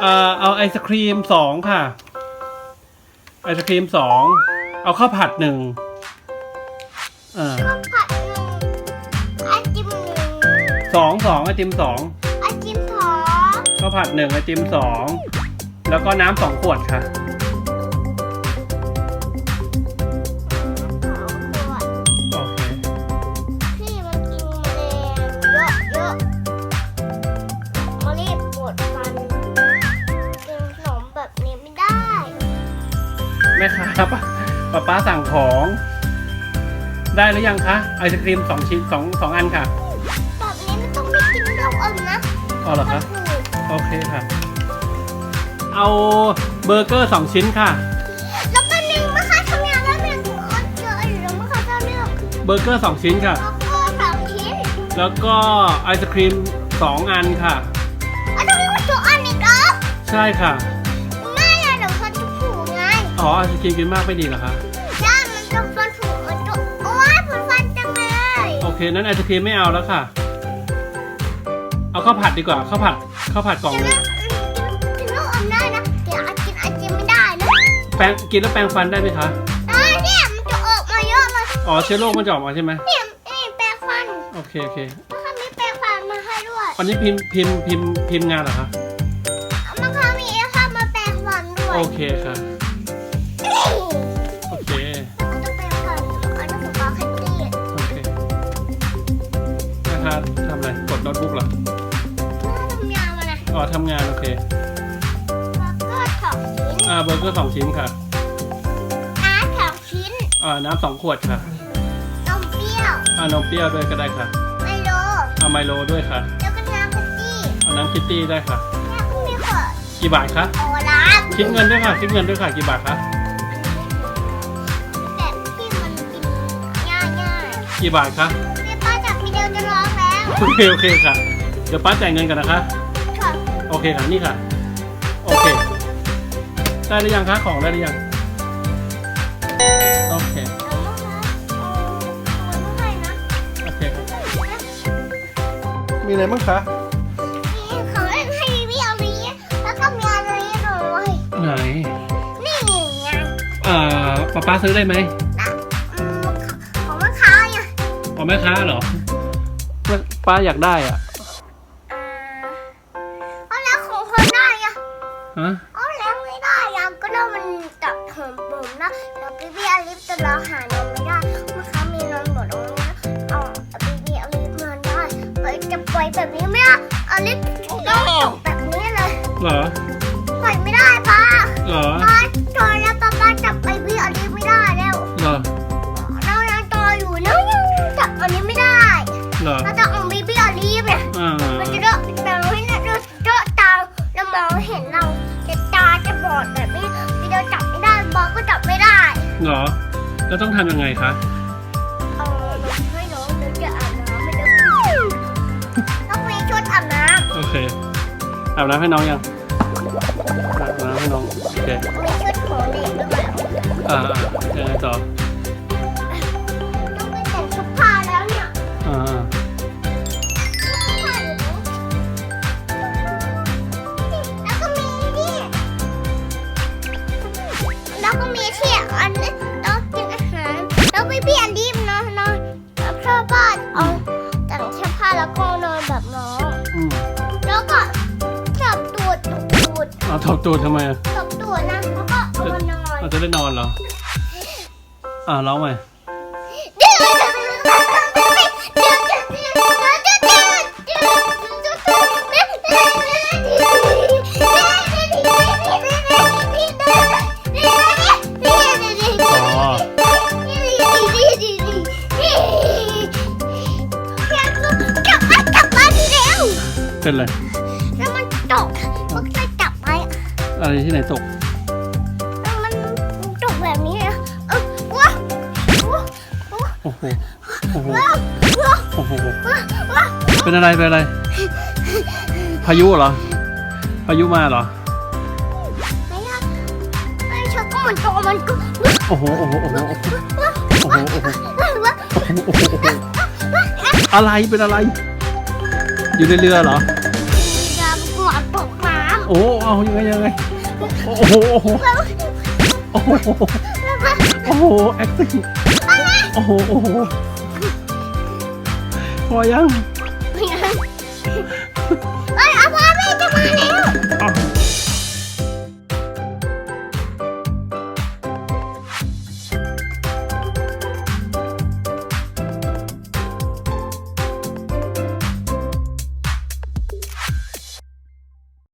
เอ่อเอาไอศครีมสองค่ะ ไอศครีมสอง เอาข้าวผัดหนึ่งอ่าข้าวผัดหนึ่งไอติมหนึ่งสองสองไอติมสองไอติมสองข้าวผัดหนึ่งไอติมสอง แล้วก็น้ำสองขวดค่ะ แม่ค้าป้าป้าป้าสั่งของ ได้หรือยังคะไอศครีมสองชิ้นสองสองอันค่ะแบบนี้ไม่ต้องไม่กินลูกอมนะอ๋อเหรอมัคะนถูกโอเคค่ะ เอาเบอร์เกอร์สองชิ้นค่ะ แล้วก็หนึ่งมะคะทำงานแล้วเป็นถุงอันเจออยู่แล้วมะคะจะเลือกเบอร์เกอร์สองชิ้นค่ะ แล้วก็สามชิ้น แล้วก็ไอศครีมสองอันค่ะอะต้องมีวัตถุอันอีกเหรอใช่ค่ะ อ๋อไอศครีมกินมากไม่ดีเหรอคะย่ามันจะฟันผูกมันจะโอ๊ยมันฟันจังเลยโอเคนั้นไอศครีมไม่เอาแล้วค่ะ เอาข้าวผัดดีกว่าข้าวผัดข้าวผัดกล่องกินหนึแล้งวกินลูกอมได้นะเดี๋ยวกินไอติมไม่ได้นะแปรงกินแล้วแปรงฟันได้ไหมคะได้เนี่ยมันจะออกมาเยอะเลยอ๋อเชื้อโรคมันจะออกมาใช่ไหมเนี่ยนี่แปรงฟันโอเคโอเคมันเขามีแปรงฟันมาให้ด้วยวันนี้พิมพ์พิมพ์พิมพ์พิมพ์งานเหรอคะมันเขามีเอซ่ามาแปรงฟันด้วยโอเคค่ะ โน้ตบุ๊กเหรอถ้าทำยาวมานะอ๋อทำงานโอเค แล้วก็สองชิ้นอ่าเบอร์เกอร์สองชิ้นค่ะ อาร์ตสองชิ้นอ่าน้ำสองขวดค่ะ นมเปรี้ยวอ่านมเปรี้ยวด้วยก็ได้ค่ะไมโลเอาไมโลด้วยค่ะแล้วก็น้ำพัตตี้เอาน้ำคิตตี้ได้ค่ะแล้วก็มีขวดกี่บาทคะ โอลาฟคิดเงินด้วยค่ะ คิดเงินด้วยค่ะ กี่บาทคะ แบบที่มันกินง่ายๆกี่บาทคะ โอเคโอเคค่ะ เดี๋ยวป้าจ่ายเงินกันนะคะ ค่ะโอเคค่ะนี่ค่ะ โอเค ได้หรือยังคะของได้หรือยัง โอเคเอาลูกนะเอาเอาลูกให้นะโอเคครับมีอะไรบ้างคะนี่ของเล่นให้พี่เอานี้แล้วก็มีอะไรด้วยไหนนี่ไงอ่าป้าป้าซื้อได้ไหมนะอืมของมะขามอะอ๋อแม่ค้าเหรอแม่ ป้าอยากได้อะอ่าเอาแล้วของคนได้อะฮะเอาแล้วไม่ได้อะก็ได้มันตัดผมผมนะแล้วพี่พี่อลิฟจะรอหานมไม่ได้มะขามมีนมหมดตรงนี้นะเอาพี่พี่อลิฟนอนได้เอ้ยจะปล่อยแบบนี้ไม่ได้อลิฟต้องตกแบบนี้เลยเหรอปล่อยไม่ได้ป้าเหรอป้า เห็นเราแต่ตาจะบอดแบบนี้พี่เดียวจับไม่ได้บอลก็จับไม่ได้เหรอ แล้วต้องทำยังไงคะ เอานมให้น้องเดี๋ยวจะอาบน้ำไม่เดี๋ยวต้องมีชุดอาบน้โอเค อาบน้ำให้น้องยัง อาบน้ำให้น้อง โอเคำมีชุดของเด็กหรือเปล่าอ่าอ่ายังไงต่อต้อ เอาตบตูดทำไมอะตบตูดนะแล้วก็เอามานอนเราจะได้นอนเหรอ อ่าร้องไหมเป็นไรแล้วมันตกมันจะ อะไรที่ไหนตกแล้วมันตกแบบนี้นะเออว้าว้าโอ้โห โอ้โหว้าว้าโอ้โหว้าเป็นอะไร เป็นอะไร พายุเหรอ พายุมาเหรอ ไม่ยากไอ้ชักก็มันโตมันก็โอ้โห โอ้โห โอ้โห โอ้โห โอ้โหโอ้โหว้าโอ้โหอะไร เป็นอะไร อยู่ในเรือเหรอ โอ้เอายังไงยังไงโอ้โหโอ้โหโอ้โหโอ้โหแอคติ้งโอ้โหโอ้โหพอยัง Ôi, ông ơi, bây giờ mà nè